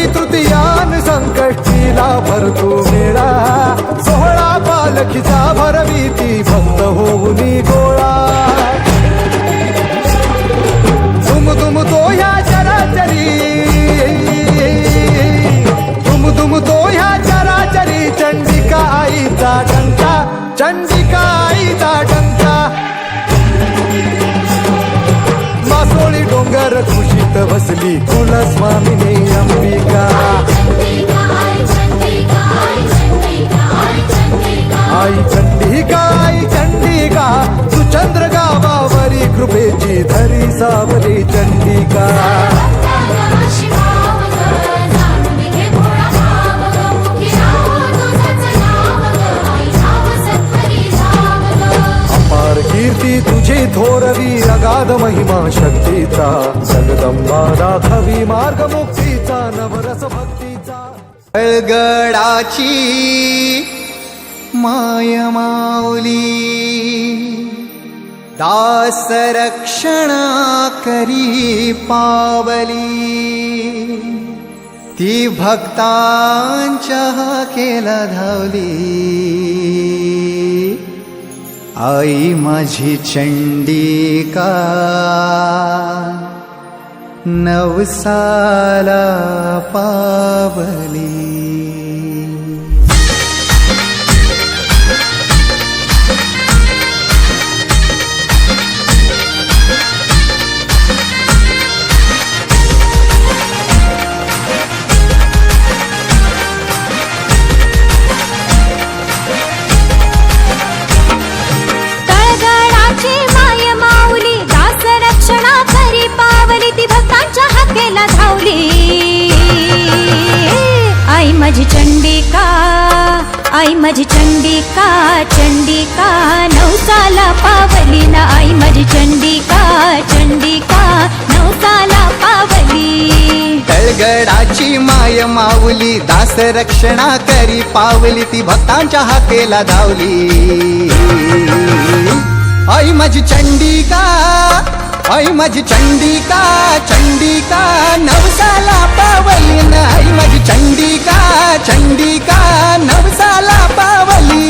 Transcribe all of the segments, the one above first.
चैत्राची तृतीयान संकष्टीला भरतो मेळा. सोहळा पालखीचा भरवीती भक्त होऊन गोळा. तुम तुम तो ह्या चराचरी. तुम तुम तो ह्या चराचरी. चंडिका आईचा डंका. चंडिका आईचा डंका. मासोळी डोंगर खुशीत बसली कुलस्वामिनी आई चंडिका आई चंडिका सुचंद्र चंद्र गावावरी कृपेची धरी सावली चंडिका कीर्ती तुझी थोरवी अगाध महिमा शक्तीचा जगदंबा दाखवी मार्ग मुक्तीचा नवरस भक्तीचा. गडाची मायमावली दास रक्षणा करी पावली। ती भक्तांच्या केला धावली। आई माझी चंडिका नवसाला पावली। हाकेला आई माझी चंडिका आई माझी चंडिका चंडिका नवसाला पावली ना आई माझी चंडिका चंडिका नवसाला पावली. तळगडाची माय माऊली दास रक्षणा करी पावली ती भक्तांच्या हाकेला धावली. आई माझी चंडिका आई माझी चंडिका चंडिका नवसाला पावली. न आई माझी चंडिका चंडिका नवसाला पावली.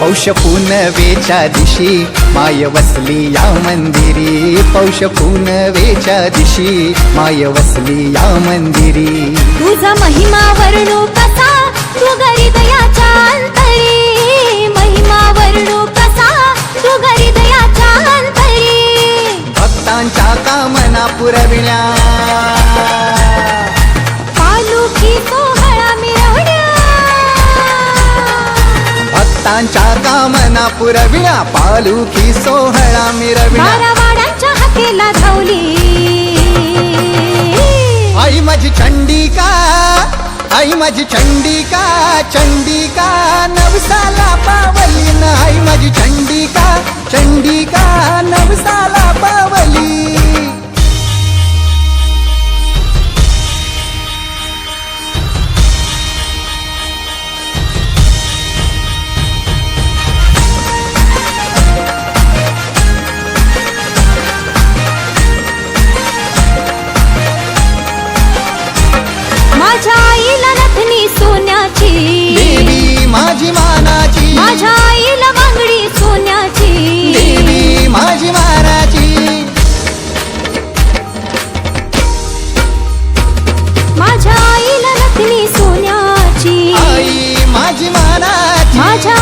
पौष पुनवेच्या दिशी माय वसली या मंदिरी पौष पुनवेच्या दिशी. माय वसली या मंदिरी. तुझा महिमा वर्णू कसा? तू गरिदयाच्या अंतरी. महिमा वर्णू कसा? तू गरिदयाच्या अंतरी. भक्तांच्या कामना पुरविण्या. भक्तांच्या कामना पुरविण्या पालुखी सोहळा मिरविण्या बारावाड्यांच्या हाकेला धावली. आई माझी चंडिका आई माझी चंडिका चंडिका नवसाला पावली न. आई माझी चंडिका चंडिका नवसाला माझी मानाची. माझ्या आईला बांगडी सोन्याची. देवी माझी मानाची. माझ्या आईला नथनी सोन्याची. आई माझी मानाची. माझ्या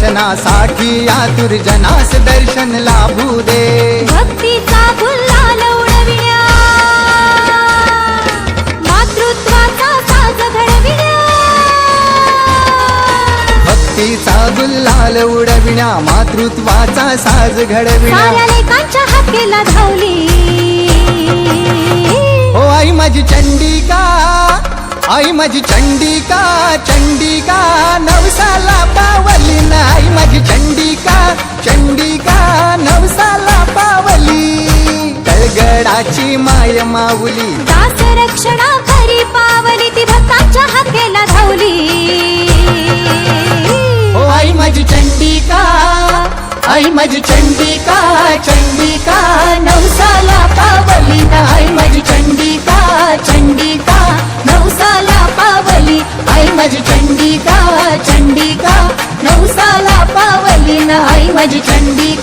दर्शनासाठी आतुर जनास दर्शन लाभू दे. भक्तीचा गुलाल उडविण्या मातृत्वाचा साज घडविण्या भक्तीचा गुल्हाल उडविण्या मातृत्वाचा साज घडविण्या. लेकांच्या हाकेला धावली. हो आई माझी चंडिका आई माझी चंडिका चंडिका नवसाला पावली ना. आई माझी चंडिका चंडिका नवसाला पावली. तळगडाची माय माऊली. दास रक्षणा करी पावली ती भक्तांच्या हाकेला धावली. ओ आई माझी चंडिका आई माझी चंडिका चंडिका नवसाला पावली ना. आई माझी चंडिका चंडिका नवसाला पावली. आई माझी चंडिका चंडिका. नवसाला पावली ना आई माझी चंडिका.